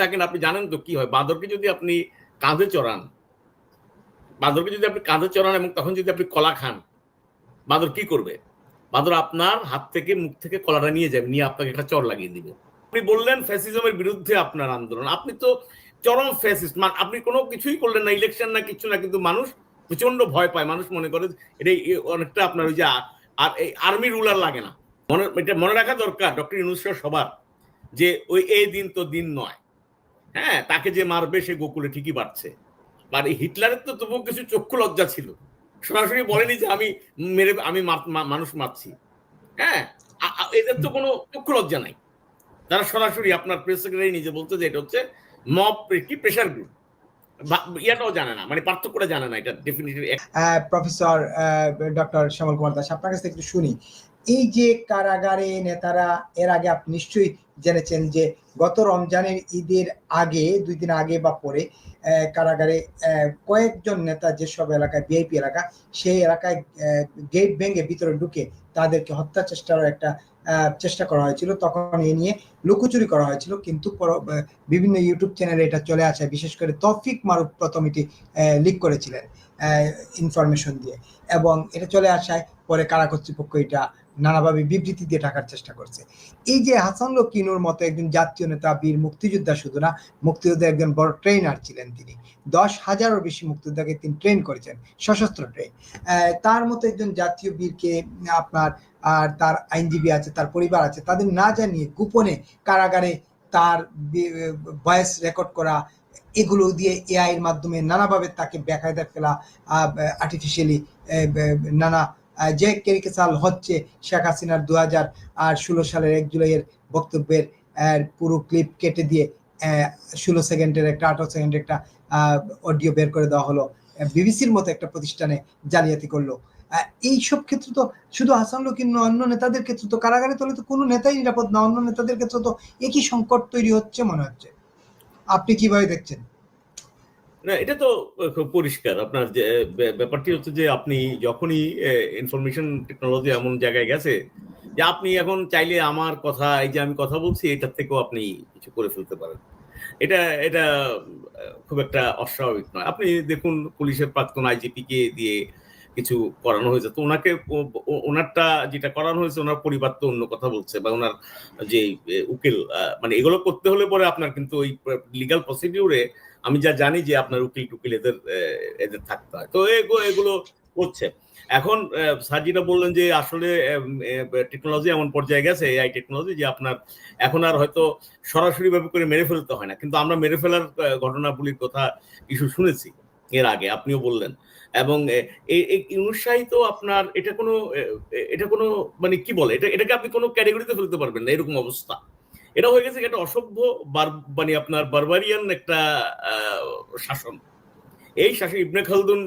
থাকেন, আপনি জানেন তো কি হয়। বাঁদরকে যদি আপনি কাঁধে চড়ান, বাঁদরকে যদি আপনি কাঁধে চড়ান এবং তখন যদি আপনি কলা খান, বাঁদর কি করবে? বাঁদর আপনার হাত থেকে, মুখ থেকে কলাটা নিয়ে যাবে, নিয়ে আপনাকে একটা চর লাগিয়ে দিবে। আপনি বললেন ফ্যাসিজমের বিরুদ্ধে আপনার আন্দোলন। আপনি তো চরম ফ্যাসিস্ট। মানে আপনি কোনো কিছুই করলেন না, ইলেকশন না কিছু না, কিন্তু মানুষ প্রচণ্ড ভয় পায়। মানুষ মনে করে এটা অনেকটা আপনার ওই যে আর এই আর্মি রুলার লাগে না। মনে এটা মনে রাখা দরকার, ডক্টর ইউনুসের সবার, যে ওই এই দিন তো দিন নয়। হ্যাঁ তাকে যে মারবে সে গোকুলে ঠিকই বাড়ছে। আর হিটলারের তো তবুও কিছু চক্ষু লজ্জা ছিল। সরাসরি বলেনি যে আমি মেরে, আমি মানুষ মারছি। হ্যাঁ এদের তো কোনো চক্ষু লজ্জা নাই। তারা সরাসরি আপনার প্রেস সেক্রেটারি নিজে বলতে যে এটা হচ্ছে মব কি প্রেশার গ্রুপ ইয়াটাও জানে না মানে পার্থক্যটা জানে না, এটা definitely professor doctor Shyamal Kumar Das, আপনার কাছ একটু শুনি। এই যে কারাগারে নেতারা, এর আগে আপনি নিশ্চয়ই জেনেছেন যে গত রমজানের ঈদের আগে, দুই দিন আগে বা পরে কারাগারে কয়েকজন নেতা যেসব এলাকায় বিআইপি এলাকা, সেই এলাকায় গেট ভেঙে ভিতরে ঢুকে তাদেরকে হত্যা চেষ্টার একটা চেষ্টা করা হয়েছিল। তখন এ নিয়ে লুকোচুরি করা হয়েছিল। কিন্তু বিভিন্ন ইউটিউব চ্যানেলে এটা চলে আসে। বিশেষ করে তফিক মারুফ প্রথম এটি লিক করেছিলেন ইনফরমেশন দিয়ে। এবং এটা চলে আসায় পরে কারা কর্তৃপক্ষ এটা নানাভাবে বিবৃতি দিয়ে ঢাকার চেষ্টা করছে। এই যে হাসান লকিনুর মতো একজন জাতীয় নেতা, বীর মুক্তিযোদ্ধা শুধু না, মুক্তিযোদ্ধা একজন বড় ট্রেনার ছিলেন তিনি। দশ হাজারও বেশি মুক্তিযোদ্ধাকে তিনি ট্রেন করেছেন, সশস্ত্র ট্রেন তার মতো একজন জাতীয় বীরকে আপনার আর তার আইনজীবী আছে, তার পরিবার আছে, তাদের না জানিয়ে গোপনে কারাগারে তার ভয়েস রেকর্ড করা, এগুলো দিয়ে এআই এর মাধ্যমে নানাভাবে তাকে বেকায়দা ফেলা আর্টিফিশিয়ালি নানা যে কেরিকেচাল হচ্ছে শেখ হাসিনার দু হাজার আর ষোলো সালের এক জুলাইয়ের বক্তব্যের পুরো ক্লিপ কেটে দিয়ে ষোলো সেকেন্ডের একটা আঠারো সেকেন্ডের একটা অডিও বের করে দেওয়া হলো বিবিসির মতো একটা প্রতিষ্ঠানে জালিয়াতি করল। এই সব ক্ষেত্রে তো শুধু হাসান নয়, অন্য নেতাদের ক্ষেত্রে তো কারাগারে তলে তো কোনো নেতাই নিরাপদ না অন্য নেতাদের ক্ষেত্রে তো একই সংকট তৈরি হচ্ছে মনে হচ্ছে। আপনি কীভাবে দেখছেন? না, এটা তো খুব পরিষ্কার। আপনার যে ব্যাপারটি হচ্ছে যে, আপনি যখনই ইনফরমেশন টেকনোলজি এমন জায়গায় গেছে, যে আপনি এখন চাইলে আমার কথা, এই যে আমি কথা বলছি, এটার থেকেও আপনি কিছু করে ফেলতে পারেন। এটা এটা খুব একটা অস্বাভাবিক নয়। আপনি দেখুন, পুলিশের প্রাক্তন আইজিপি কে দিয়ে কিছু করানো হয়েছে। তো ওনাকে ওনারটা যেটা করানো হয়েছে, ওনার পরিবার তো অন্য কথা বলছে, বা ওনার যে উকিল মানে এগুলো করতে হলে পরে আপনার কিন্তু ওই লিগাল প্রসিডিউরে আমি যা জানি যে আপনার উকিল টুকিল এদের এদের থাকতে হয়। তো এগুলো করছে। এখন সাজিরা বললেন যে আসলে টেকনোলজি এমন পর্যায়ে গেছে এআই টেকনোলজি যে আপনার এখন আর হয়তো সরাসরি ভাবে করে মেরে ফেলতে হয় না। কিন্তু আমরা মেরে ফেলার ঘটনাগুলির কথা কিছু শুনেছি এর আগে, আপনিও বললেন। এবং উৎসাহিত আপনার, এটা কোনো এটা কোনো মানে কি বলে? এটা, এটাকে আপনি কোনো ক্যাটাগরিতে ফেলতে পারবেন না, এরকম অবস্থা। এটা হয়ে গেছে একটা অসভ্য মানে আপনার বারবারিয়ান একটা শাসন। এই শাসন, ইবনে খালদুন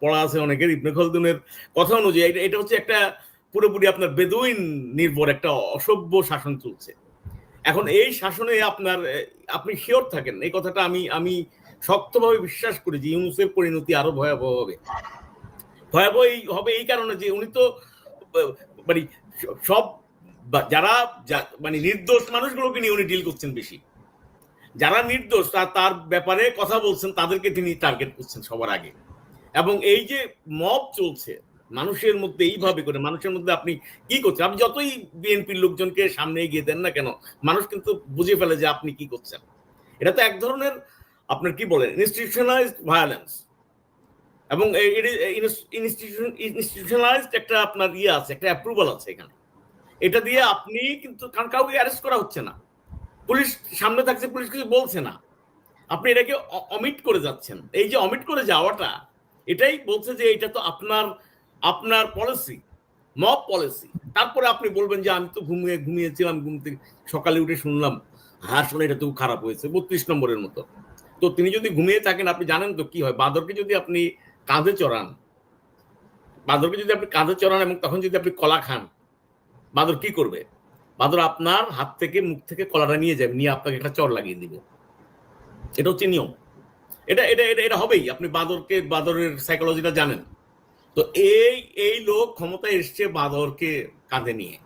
পড়া আছে অনেকের, ইবনে খালদুনের কথা অনুযায়ী এটা- হচ্ছে একটা পুরোপুরি আপনার বেদুইন নির্ভর একটা অসভ্য শাসন চলছে। এখন এই শাসনে আপনার আপনি শিওর থাকেন। এই কথাটা আমি আমি শক্তভাবে বিশ্বাস করি যে ইউনুসের পরিণতি আরও ভয়াবহ হবে। ভয়াবহ হবে এই কারণে যে উনি তো মানে সব যারা মানে নির্দোষ মানুষগুলোকে নিয়ে উনি ডিল করছেন বেশি। যারা নির্দোষ তার ব্যাপারে কথা বলছেন, তাদেরকে তিনি টার্গেট করছেন সবার আগে। এবং এই যে মব চলছে, মানুষের মধ্যে এইভাবে করে, মানুষের মধ্যে আপনি কি করছেন? আপনি যতই বিএনপির লোকজনকে সামনে এগিয়ে দেন না কেন, মানুষ কিন্তু বুঝে ফেলে যে আপনি কি করছেন। এটা তো এক ধরনের আপনার কি বলেন ইনস্টিটিউশনালাইজড ভায়োলেন্স এবং ইনস্টিটিউশনালাইজড একটা আপনার ইয়ে আছে, একটা অ্যাপ্রুভাল আছে এখানে। এটা দিয়ে আপনি কিন্তু, কারণ কাউকে অ্যারেস্ট করা হচ্ছে না। পুলিশ, সামনে থাকছে পুলিশ কিছু বলছে না। আপনি এটাকে অমিট করে যাচ্ছেন। এই যে অমিট করে যাওয়াটা, এটাই বলছে যে এটা তো আপনার আপনার পলিসি মব পলিসি তারপরে আপনি বলবেন যে, আমি তো ঘুমিয়ে, ঘুমিয়েছিলাম, ঘুম থেকে, সকালে উঠে শুনলাম হ্যাঁ শুনে এটা তো খারাপ হয়েছে, বত্রিশ নম্বরের মতো। তো তিনি যদি ঘুমিয়ে থাকেন, আপনি জানেন তো কি হয়। বাঁদরকে যদি আপনি কাঁধে চড়ান, বাঁদরকে যদি আপনি কাঁধে চড়ান এবং তখন যদি আপনি কলা খান বাঁদর কি করবে? বাঁদর আপনার হাত থেকে, মুখ থেকে কলাটা নিয়ে যাবে, নিয়ে আপনাকে একটা চর লাগিয়ে দিবে। এটা হচ্ছে নিয়ম। এটা এটা এটা এটা হবেই। আপনি বাঁদরকে, বাঁদরের সাইকোলজিটা জানেন। তো এই এই লোক ক্ষমতায় এসছে বাঁদরকে কাঁধে নিয়ে।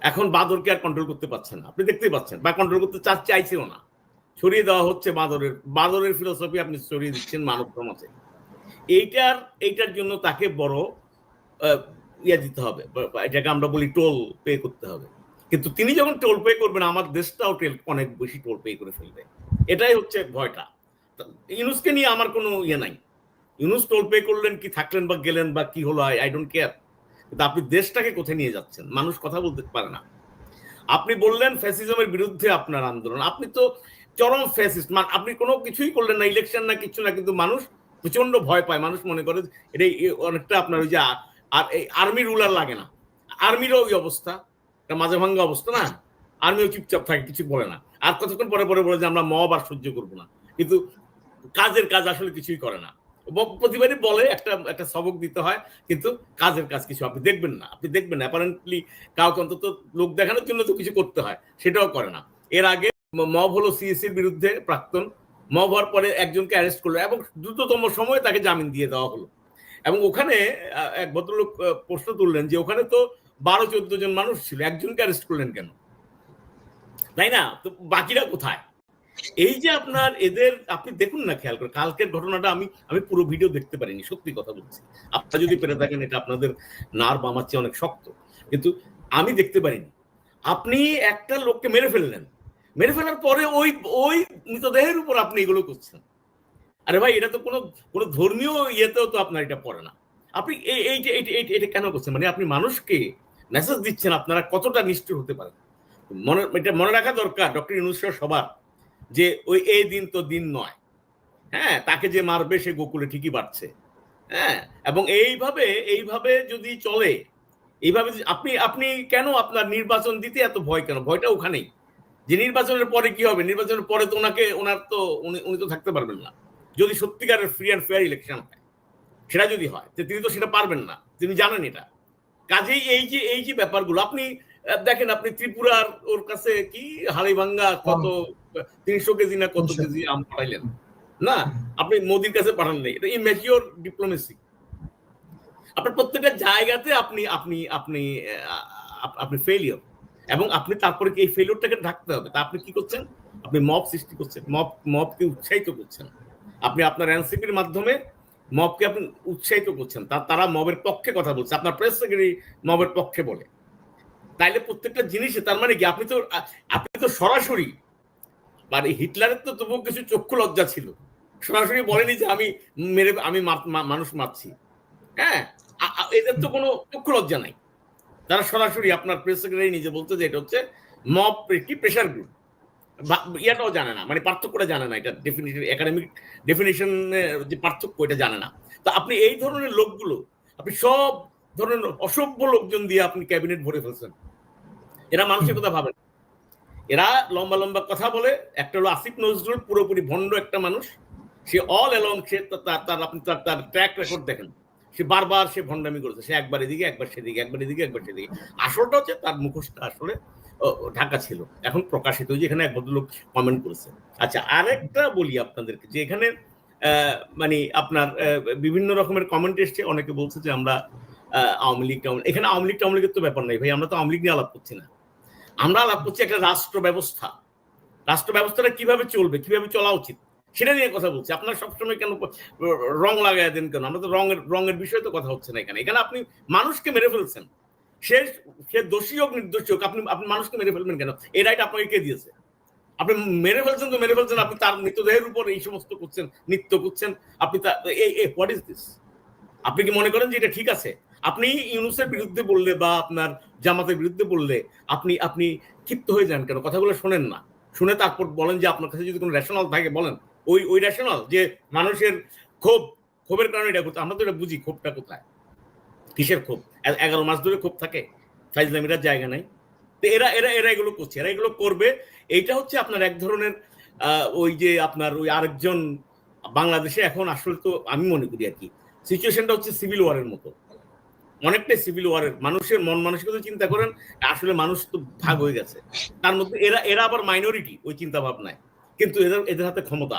এখন বাঁদরকে আর কন্ট্রোল করতে পারছেন না। আপনি দেখতেই পাচ্ছেন, বা কন্ট্রোল করতে চা চাইছেও না। ছড়িয়ে দেওয়া হচ্ছে বাদরের বাদরের ফিলোসফি আপনি ছড়িয়ে দিচ্ছেন মানব সমাজে এইটার এইটার জন্য তাকে বড় ইয়ে দিতে হবে। এটাকে আমরা বলি টোল পে করতে হবে। কিন্তু তিনি যখন টোল পে করবেন, আমার দেশটাও অনেক বেশি টোল পে করে ফেলবে। এটাই হচ্ছে ভয়টা। ইউনুসকে নিয়ে আমার কোনো ইয়ে নাই। ইউনুস টোল পে করলেন কি, থাকলেন বা গেলেন বা কি হলো আই ডোন্ট কেয়ার কিন্তু আপনি দেশটাকে কোথায় নিয়ে যাচ্ছেন? মানুষ কথা বলতে পারে না। আপনি বললেন ফ্যাসিজমের বিরুদ্ধে আপনার আন্দোলন। আপনি তো চরম ফ্যাসিস্ট মানে আপনি কোনো কিছুই করলেন না ইলেকশন না, কিছু না, কিন্তু মানুষ প্রচণ্ড ভয় পায়। মানুষ মনে করে এটাই অনেকটা আপনার ওই যে আর এই আর্মি রুলার লাগে না। আর্মিরও ওই অবস্থা মাঝে ভাঙ্গা অবস্থা না? আর্মিও চুপচাপ থাকে, কিছু বলে না। আর কতক্ষণ পরে পরে বলে যে আমরা মব আর সহ্য করব না। কিন্তু কাজের কাজ আসলে কিছুই করে না। প্রতিবারই বলে, একটা একটা সবক দিতে হয়, কিন্তু কাজের কাজ কিছু আপনি দেখবেন না। আপনি দেখবেন অ্যাপারেন্টলি কাউকে অন্তত লোক দেখানোর জন্য তো কিছু করতে হয়, সেটাও করে না। এর আগে মব হলো সিএসির বিরুদ্ধে প্রাক্তন। মব হওয়ার পরে একজনকে অ্যারেস্ট করল এবং দ্রুততম সময়ে তাকে জামিন দিয়ে দেওয়া হলো। এবং ওখানে এক ভদ্রলোক প্রশ্ন তুললেন যে ওখানে তো বারো, চোদ্দ জন মানুষ ছিল, একজনকে অ্যারেস্ট করলেন কেন? তাই না? তো বাকিরা কোথায়? এই যে আপনার এদের, আপনি দেখুন না খেয়াল করে, কালকের ঘটনাটা আমি আমি পুরো ভিডিও দেখতে পারিনি, সত্যি কথা বলছি। আপনারা যদি পেরে থাকেন, এটা আপনাদের নার্ভ আমার চেয়ে অনেক শক্ত। কিন্তু আমি দেখতে পারিনি। আপনি একটা লোককে মেরে ফেললেন। মেরে ফেলার পরে ওই ওই মৃতদেহের উপর আপনি এগুলো করছেন। আরে ভাই, এটা তো কোনো কোনো ধর্মীয় ইয়েতেও তো আপনার এটা পড়ে না। আপনি এই যে এটা কেন করছেন? মানে আপনি মানুষকে মেসেজ দিচ্ছেন, আপনারা কতটা নিষ্ঠুর হতে পারেন? মনে, এটা মনে রাখা দরকার, ডক্টর ইউনুস সবার, যে ওই, এই দিন তো দিন নয়। হ্যাঁ তাকে যে মারবে, সে গোকুলে ঠিকই বাড়ছে। হ্যাঁ এবং এইভাবে এইভাবে যদি চলে, এইভাবে আপনি আপনি কেন আপনার নির্বাচন দিতে এত ভয় কেন? ভয়টা ওখানেই। যে নির্বাচনের পরে কি হবে? নির্বাচনের পরে তো ওনাকে, ওনার তো, উনি উনি তো থাকতে পারবেন না। যদি সত্যিকারের ফ্রি অ্যান্ড ফেয়ার ইলেকশন হয় সেটা যদি হয় তো তিনি তো সেটা পারবেন না তিনি জানেন এটা। কাজেই এই যে এই যে ব্যাপারগুলো আপনি দেখেন আপনি ত্রিপুরার ওর কাছে কি হাড়িভাঙ্গা কত তিনশো কেজি না কত কেজি আম পাঠাইলেন? না আপনি মোদির কাছে পাঠান নেই এটা ইমেচিওর ডিপ্লোমেসি আপনার প্রত্যেকটা জায়গাতে আপনি আপনি আপনি আপনি ফেলিওর এবং আপনি তারপরে কি এই ফেলিওরটাকে ঢাকতে হবে? তা আপনি কি করছেন? আপনি মব সৃষ্টি করছেন মব মবকে উৎসাহিত করছেন। আপনি আপনার এনসিপির মাধ্যমে মবকে আপনি উৎসাহিত করছেন। তা তারা মবের পক্ষে কথা বলছে। আপনার প্রেস সেক্রেটারি মবের পক্ষে বলে। তাইলে প্রত্যেকটা জিনিসে তার মানে কি? আপনি তো আপনি তো সরাসরি মানে হিটলারের তো তবুও কিছু চক্ষু লজ্জা ছিল। সরাসরি বলেনি যে আমি মেরে, আমি মানুষ মারছি। হ্যাঁ? এদের তো কোনো চক্ষু লজ্জা নাই। তারা সরাসরি আপনার প্রেস সেক্রেটারি নিজে বলতে যে এটা হচ্ছে মব কি প্রেশার গ্রুপ ইয়াটাও জানে না মানে পার্থক্যটা জানে না এটা ডেফিনিশন একাডেমিক ডেফিনিশন যে পার্থক্য এটা জানে না। তো আপনি এই ধরনের লোকগুলো আপনি সব ধরনের অসভ্য লোকজন দিয়ে আপনি ক্যাবিনেট ভরে ফেলছেন। এরা মানুষের কথা ভাবেন এরা লম্বা লম্বা কথা বলে একটা হলো আসিফ নজরুল পুরোপুরি ভণ্ড একটা মানুষ। সে অল এলং সে তার তার আপনি তার তার ট্র্যাক রেকর্ড দেখেন। সে বারবার সে ভণ্ডামি করেছে সে একবার এদিকে একবার সেদিকে একবার এদিকে একবার সেদিকে। আসলটা হচ্ছে তার মুখোশটা আসলে ঢাকা ছিল। এখন প্রকাশিত যে এখানে এক ভদ্রলোক কমেন্ট করেছে আচ্ছা আরেকটা বলি আপনাদেরকে, যে এখানে মানে আপনার বিভিন্ন রকমের কমেন্ট এসছে। অনেকে বলছে যে আমরা আওয়ামী লীগ এখানে আওয়ামী লীগ টাওয়ামী লীগের তো ব্যাপার নাই ভাই, আমরা তো আওয়ামী লীগ নিয়ে আলাপ করছি না। আমরা আলাপ করছি একটা রাষ্ট্র ব্যবস্থা রাষ্ট্র ব্যবস্থাটা কীভাবে চলবে, কীভাবে চলা উচিত, সেটা নিয়ে কথা বলছি। আপনারা সবসময় কেন রং লাগাই দেন কেন? আমরা তো রঙের রঙের বিষয়ে তো কথা হচ্ছে না এখানে। এখানে আপনি মানুষকে মেরে ফেলছেন। সে সে দোষী হোক, নির্দোষী হোক, আপনি আপনি মানুষকে মেরে ফেলবেন কেন? এই রাইট আপনাকে কে দিয়েছে? আপনি মেরে ফেলছেন তো মেরে ফেলছেন, আপনি তার মৃতদেহের উপর এই সমস্ত করছেন, নৃত্য করছেন, আপনি এই হোয়াট ইজ দিস আপনি কি মনে করেন যে এটা ঠিক আছে? আপনি ইউনুসের বিরুদ্ধে বললে বা আপনার জামাতের বিরুদ্ধে বললে আপনি আপনি ক্ষিপ্ত হয়ে যান কেন? কথাগুলো শোনেন না। শুনে তারপর বলেন যে আপনার কাছে যদি কোনো রেশনাল থাকে, বলেন। ওই ওই রেশনাল যে মানুষের ক্ষোভ, ক্ষোভের কারণে এটা করতে আমরা তো এটা বুঝি, ক্ষোভটা কোথায়? কিসের ক্ষোভ এগারো মাস ধরে ক্ষোভ থাকে। ফাইজলামিরা জায়গা নাই। তো এরা এরা এরা এগুলো করছে। এরা এগুলো করবে। এইটা হচ্ছে আপনার এক ধরনের ওই যে আপনার ওই আরেকজন বাংলাদেশে এখন আসলে তো আমি মনে করি আর কি। সিচুয়েশনটা হচ্ছে সিভিল ওয়ারের মতো। অনেকটাই সিভিল ওয়ারের। মানুষের মন মানসিকতা চিন্তা করেন, আসলে মানুষ তো ভাগ হয়ে গেছে। তার মধ্যে এরা এরা আবার মাইনরিটি ওই চিন্তা ভাবনায় কিন্তু এদের এদের হাতে ক্ষমতা।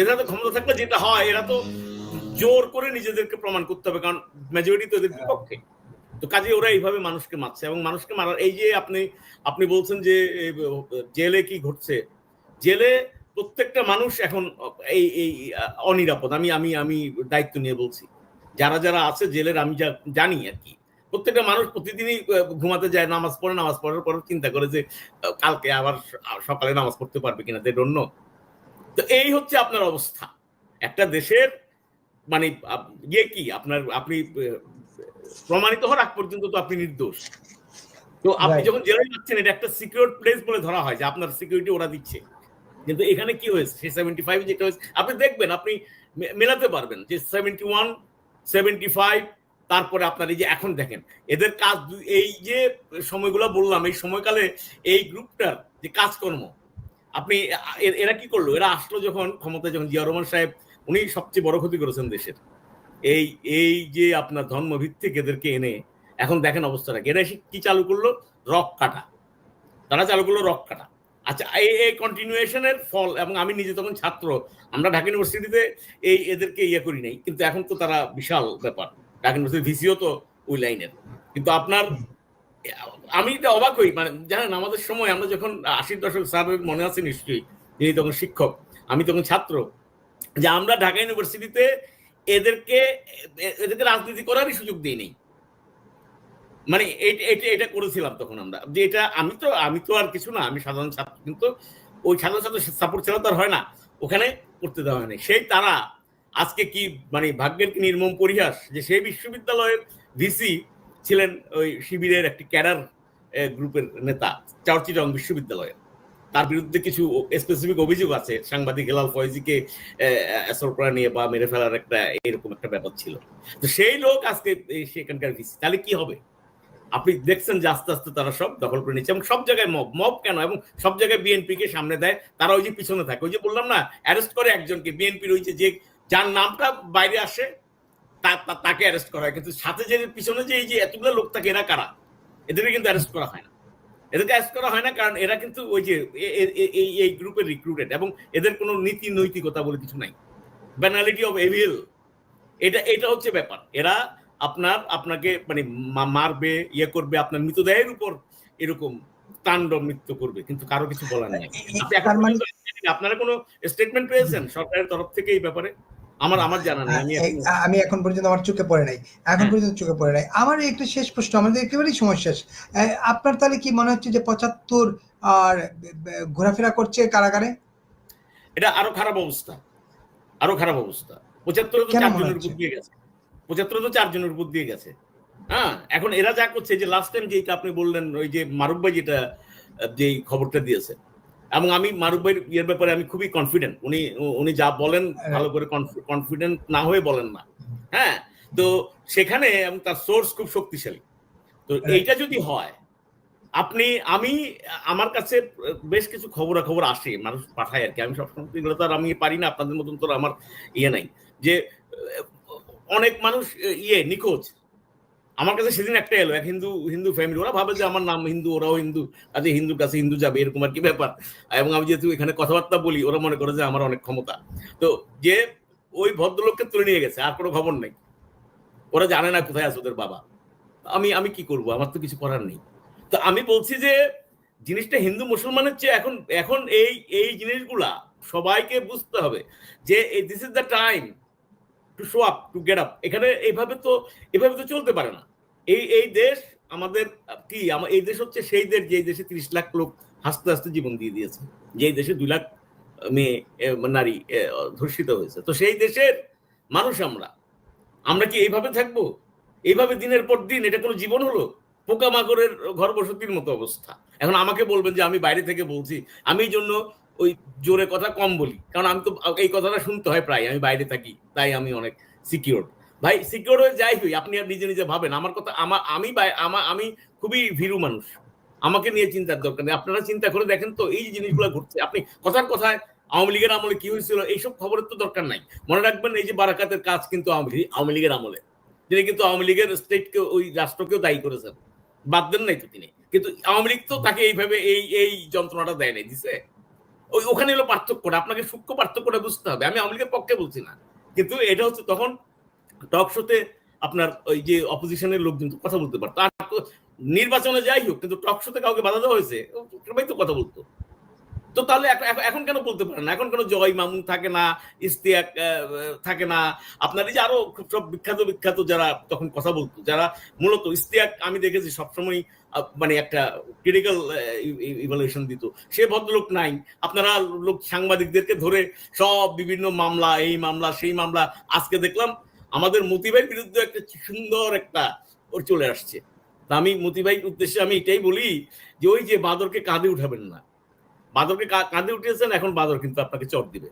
এদের হাতে ক্ষমতা থাকলে যেটা হয়, এরা তো জোর করে নিজেদেরকে প্রমাণ করতে হবে কারণ মেজরিটি তো এদের বিপক্ষে। তো কাজে ওরা এইভাবে মানুষকে মারছে এবং মানুষকে মারার এই যে আপনি আপনি বলছেন যে জেলে কি ঘটছে? জেলে প্রত্যেকটা মানুষ এখন এই এই অনিরাপদ। আমি আমি আমি দায়িত্ব নিয়ে বলছি। যারা যারা আছে জেলের আমি যা জানি আর কি। প্রত্যেকটা মানুষ প্রতিদিনই ঘুমাতে যায় নামাজ পড়ে নামাজ পড়ার পর চিন্তা করে যে কালকে আবার সকালে নামাজ পড়তে পারবে কিনা দে ডোন্ট নো তো এই হচ্ছে আপনার অবস্থা। একটা দেশের মানে ইয়ে কি? আপনার আপনি প্রমাণিত হওয়ার আগ পর্যন্ত তো আপনি নির্দোষ। তো আপনি যখন জেলে যাচ্ছেন এটা একটা সিকিউর প্লেস বলে ধরা হয় যে আপনার সিকিউরিটি ওরা দিচ্ছে। কিন্তু এখানে কি হয়েছে? সেই সেভেন্টি ফাইভ যেটা হয়েছে আপনি দেখবেন আপনি মেলাতে পারবেন যে সেভেন্টি ওয়ান সেভেন্টি ফাইভ তারপরে আপনার এই যে এখন দেখেন এদের কাজ এই যে সময়গুলো বললাম এই সময়কালে এই গ্রুপটার যে কাজকর্ম আপনি এরা কি করল? এরা আসলো যখন ক্ষমতা যখন জিয়া রহমান সাহেব উনি সবচেয়ে বড় ক্ষতি করেছেন দেশের। এই এই যে আপনার ধর্মভিত্তিক এদেরকে এনে এখন দেখেন অবস্থাটা। এরা কি চালু করল? রক কাটা। তারা চালু করল রক কাটা। আচ্ছা এই এই কন্টিনিউয়েশনের ফল এবং আমি নিজে তখন ছাত্র, আমরা ঢাকা ইউনিভার্সিটিতে এই এদেরকে ইয়ে করি নাই। কিন্তু এখন তো তারা বিশাল ব্যাপার। ঢাকা ইউনিভার্সিটি ভিসিও তো ওই লাইনের। কিন্তু আপনার, আমি এটা অবাক হই। মানে জানেন, আমাদের সময় আমরা যখন আশির দশক স্যারের মনে আছে নিশ্চয়ই যিনি তখন শিক্ষক, আমি তখন ছাত্র। যে আমরা ঢাকা ইউনিভার্সিটিতে এদেরকে এদেরকে রাজনীতি করারই সুযোগ দিই নেই। মানে এটা এটা করেছিলাম তখন আমরা। যে এটা আমি তো আমি তো আর কিছু না, আমি সাধারণ ছাত্র, কিন্তু ওই সাধারণ ছাত্র সাপোর্ট ছাড়া তো হয় না। ওখানে করতে দেওয়া হয়নি। সেই তারা আজকে কি মানে ভাগ্যের কি নির্মম পরিহাস যে সেই বিশ্ববিদ্যালয়ের ভিসি ছিলেন ওই শিবিরের একটি ক্যাডার গ্রুপের নেতা চর্চিটং বিশ্ববিদ্যালয়ের। তার বিরুদ্ধে কিছু স্পেসিফিক অভিযোগ আছে। সাংবাদিক হেলাল ফয়েজিকে অ্যাসর করা নিয়ে বা মেরে ফেলার একটা এরকম একটা ব্যাপার ছিল। তো সেই লোক আজকে সেখানকার ভিসি। তাহলে কি হবে? আপনি দেখছেন যে আস্তে আস্তে তারা সব দখল করে নিচ্ছে এবং সব জায়গায় মব মব কেন? এবং সব জায়গায় বিএনপি কে সামনে দেয়, তারা ওই যে পিছনে থাকে। ওই যে বললাম না অ্যারেস্ট করে একজনকে। বিএনপির ওই যে যার নামটা বাইরে আসে তাকে অ্যারেস্ট করা হয়। কিন্তু সাথে যে পিছনে যে এই যে এতগুলো লোক থাকে, এরা কারা? এদেরকে কিন্তু অ্যারেস্ট করা হয় না। এদেরকে অ্যারেস্ট করা হয় না কারণ এরা কিন্তু ওই যে এই এই গ্রুপের রিক্রুটেড এবং এদের কোনো নীতি নৈতিকতা বলে কিছু নাই। ব্যানালিটি অফ এভিল এটা এটা হচ্ছে ব্যাপার। এরা আপনার আপনাকে মানে মারবে ইয়ে করবে আপনার মৃতদেহের উপর এরকম তাণ্ডব নৃত্য করবে কিন্তু কারও কিছু বলার নেই। মানে আপনারা কোনো স্টেটমেন্ট পেয়েছেন সরকারের তরফ থেকে এই ব্যাপারে? আমার আমার জানা নেই আমি এখন- পর্যন্ত আমার চোখে পড়ে নাই। এখন হ্যাঁ। পর্যন্ত চোখে পড়ে নাই। আমার একটু শেষ প্রশ্ন আমাদের একেবারেই আহ, আপনার তাহলে কি মনে হচ্ছে যে পঁচাত্তর আর ঘোরাফেরা করছে কারাগারে? এটা আরও খারাপ অবস্থা। আরও খারাপ অবস্থা। পঁচাত্তরে তো চারজনের উপর দিয়ে গেছে। পঁচাত্তরে তো চারজনের উপর দিয়ে গেছে। হ্যাঁ এখন এরা যা করছে যে লাস্ট টাইম যেটা আপনি বললেন ওই যে ভাই যেটা যেই খবরটা দিয়েছে এবং আমি মারুফ ভাইয়ের ইয়ের ব্যাপারে আমি খুবই কনফিডেন্ট উনি উনি যা বলেন ভালো করে কনফিডেন্ট না হয়ে বলেন না। হ্যাঁ? তো সেখানে এবং তার সোর্স খুব শক্তিশালী। তো এইটা যদি হয় আপনি আমি আমার কাছে বেশ কিছু খবরাখবর আসে মানুষ পাঠায় আর কি। আমি সবসময় এগুলো তো আর আমি পারি না আপনাদের মতন তো আমার ইয়ে নাই। যে অনেক মানুষ ইয়ে নিখোঁজ। আমার কাছে সেদিন একটা এলো, এক হিন্দু হিন্দু ফ্যামিলি ওরা ভাবে যে আমার নাম হিন্দু, ওরাও হিন্দু, কাজে হিন্দুর কাছে হিন্দু যাবে, এরকম আর কি ব্যাপার। এবং আমি যেহেতু এখানে কথাবার্তা বলি, ওরা মনে করে যে আমার অনেক ক্ষমতা। তো যে ওই ভদ্রলোককে তুলে নিয়ে গেছে, আর কোনো খবর নেই। ওরা জানে না কোথায় আছে ওদের বাবা। আমি আমি কি করব? আমার তো কিছু করার নেই। তো আমি বলছি যে, জিনিসটা হিন্দু মুসলমানের চেয়ে এখন এখন এই এই জিনিসগুলা সবাইকে বুঝতে হবে যে this is the time to show up to get up এখানে এইভাবে তো, এভাবে তো চলতে পারে না। এই এই দেশ আমাদের, কি আমার এই দেশ হচ্ছে সেই দেশ যেই দেশে তিরিশ লাখ লোক হাসতে হাসতে জীবন দিয়ে দিয়েছে। যেই দেশে দুই লাখ মেয়ে নারী ধর্ষিত হয়েছে। তো সেই দেশের মানুষ আমরা। আমরা কি এইভাবে থাকব? এইভাবে দিনের পর দিন এটা কোনো জীবন হলো? পোকামাকড়ের ঘর বসতির মতো অবস্থা। এখন আমাকে বলবেন যে আমি বাইরে থেকে বলছি, আমি জন্য ওই জোরে কথা কম বলি। কারণ আমি তো এই কথাটা শুনতে হয় প্রায়, আমি বাইরে থাকি, তাই আমি অনেক সিকিউর ভাই সিকিউর হয়ে যাই হই আপনি আর নিজে নিজে ভাবেন। আমার কথা আমার আমি বাই- আমা- খুবই ভীরু মানুষ। আমাকে নিয়ে চিন্তার দরকার নেই। আপনারা চিন্তা করে দেখেন তো, এই জিনিসগুলো ঘটছে, আপনি কথার কথায় আওয়ামী লীগের আমলে কি হয়েছিল, এইসব খবরের তো দরকার নাই। মনে রাখবেন, এই যে বারাকাতের কাজ কিন্তু আওয়ামী লীগের আমলে। তিনি কিন্তু আওয়ামী লীগের স্টেটকে ওই রাষ্ট্রকেও দায়ী করেছেন। বাদ দেন নাই তো তিনি। কিন্তু আওয়ামী লীগ তো তাকে এইভাবে এই এই যন্ত্রণাটা দেয় নাই, দিছে? ওই ওখানে হলো পার্থক্যটা। আপনাকে সূক্ষ্ম পার্থক্যটা বুঝতে হবে। আমি আওয়ামী পক্ষে বলছি না। কিন্তু এটা হচ্ছে তখন টক শোতে আপনার ওই যে অপোজিশনের লোকজন কথা বলতে পারতো। আর নির্বাচনে যাই হোক, কিন্তু টক শোতে কাউকে বাধা দেওয়া হয়েছে সবাই তো কথা বলতো। তো তাহলে এখন- কেন বলতে পারেন না? এখন কেন জয় মামুন থাকে না ইস্তিয়াক থাকে না? আপনার এই যে আরও সব বিখ্যাত বিখ্যাত যারা তখন কথা বলতো, যারা মূলত ইস্তিয়াক আমি দেখেছি সবসময় মানে একটা ক্রিটিক্যাল ইভালুয়েশন দিত। সে ভদ্রলোক নাই। আপনারা লোক সাংবাদিকদেরকে ধরে সব বিভিন্ন মামলা, এই মামলা, সেই মামলা, আজকে দেখলাম আমাদের মতিভাইয়ের বিরুদ্ধে একটা সুন্দর একটা ওর চলে আসছে। তা আমি মতিভাইয়ের উদ্দেশ্যে আমি এটাই বলি যে ওই যে বাদরকে কাঁধে উঠাবেন না। বাদরকে কা- কাঁধে উঠিয়েছেন, এখন বাদর কিন্তু আপনাকে চট দিবে।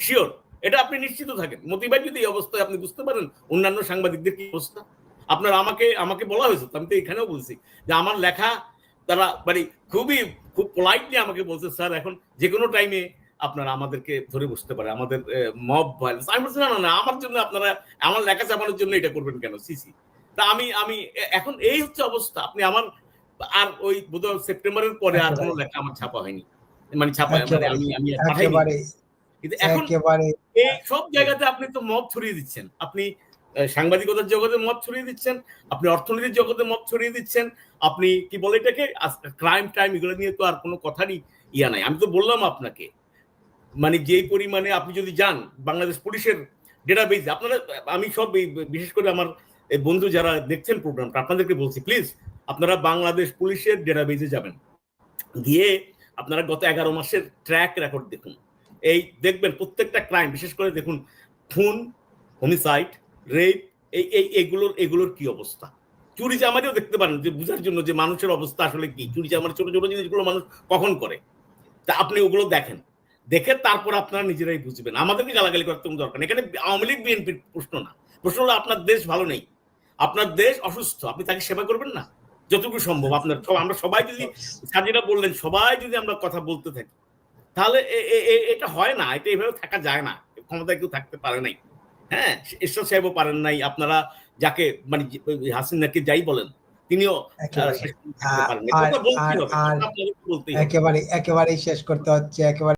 শিওর এটা আপনি নিশ্চিত থাকেন। মতিভাই যদি এই অবস্থায় আপনি বুঝতে পারেন, অন্যান্য সাংবাদিকদের কি অবস্থা? আপনার আমাকে আমাকে বলা হয়েছে আমি তো এখানেও বলছি, যে আমার লেখা তারা মানে খুবই, খুব পোলাইটলি আমাকে বলছে, স্যার, এখন যে কোনো টাইমে আপনারা আমাদেরকে ধরে বসতে পারে, আমাদের মব ভাইলেন্স আমি বলছি, না না না, আমার জন্য আপনারা, আমার লেখা চাপানোর জন্য এটা করবেন কেন? সিসি তা আমি আমি এখন এই হচ্ছে অবস্থা। আপনি আমার, আর ওই বোধহয় সেপ্টেম্বরের পরে আর কোনো লেখা আমার ছাপা হয়নি। মানে ছাপা মানে আমি আমি পাঠাইনি কিন্তু এখন এই সব জায়গাতে আপনি তো ছড়িয়ে দিচ্ছেন। আপনি সাংবাদিকতার জগতে মত ছড়িয়ে দিচ্ছেন আপনি অর্থনীতির জগতে মত ছড়িয়ে দিচ্ছেন আপনি কি বলে এটাকে ক্রাইম টাইম এগুলো নিয়ে তো আর কোনো কথারই ইয়া নাই। আমি তো বললাম আপনাকে মানে যেই পরিমাণে আপনি যদি যান বাংলাদেশ পুলিশের ডেটাবেজ আপনারা আমি সব বিশেষ করে আমার বন্ধু যারা দেখছেন প্রোগ্রামটা আপনাদেরকে বলছি প্লিজ আপনারা বাংলাদেশ পুলিশের ডেটাবেজে যাবেন। গিয়ে আপনারা গত এগারো মাসের ট্র্যাক রেকর্ড দেখুন। এই দেখবেন প্রত্যেকটা ক্রাইম বিশেষ করে দেখুন খুন হোমিসাইড রেপ এই এই, এগুলোর এগুলোর কি অবস্থা? চুরি চামারিও দেখতে পারেন যে বোঝার জন্য যে মানুষের অবস্থা আসলে কি? চুরি চামারি ছোট ছোট জিনিসগুলো মানুষ কখন করে? তা আপনি ওগুলো দেখেন। দেখে তারপর আপনারা নিজেরাই বুঝবেন। আমাদেরকে গালাগালি করার কোনো দরকার এখানে আওয়ামী লীগ, বিএনপির প্রশ্ন না। প্রশ্ন হলো, আপনার দেশ ভালো নেই। আপনার দেশ অসুস্থ। আপনি তাকে সেবা করবেন না? যতটুকু সম্ভব আপনার সব- আমরা সবাই যদি সাজিরা বললেন সবাই যদি আমরা কথা বলতে থাকি তাহলে এটা হয় না এটা এভাবে থাকা যায় না। ক্ষমতায় কেউ থাকতে পারে নাই। হ্যাঁ ঈশ্বর সাহেবও পারেন নাই। আপনারা যাকে মানে হাসিনাকে যাই বলেন তিনিও। একেবারে একেবারেই শেষ করতে হচ্ছে একেবারে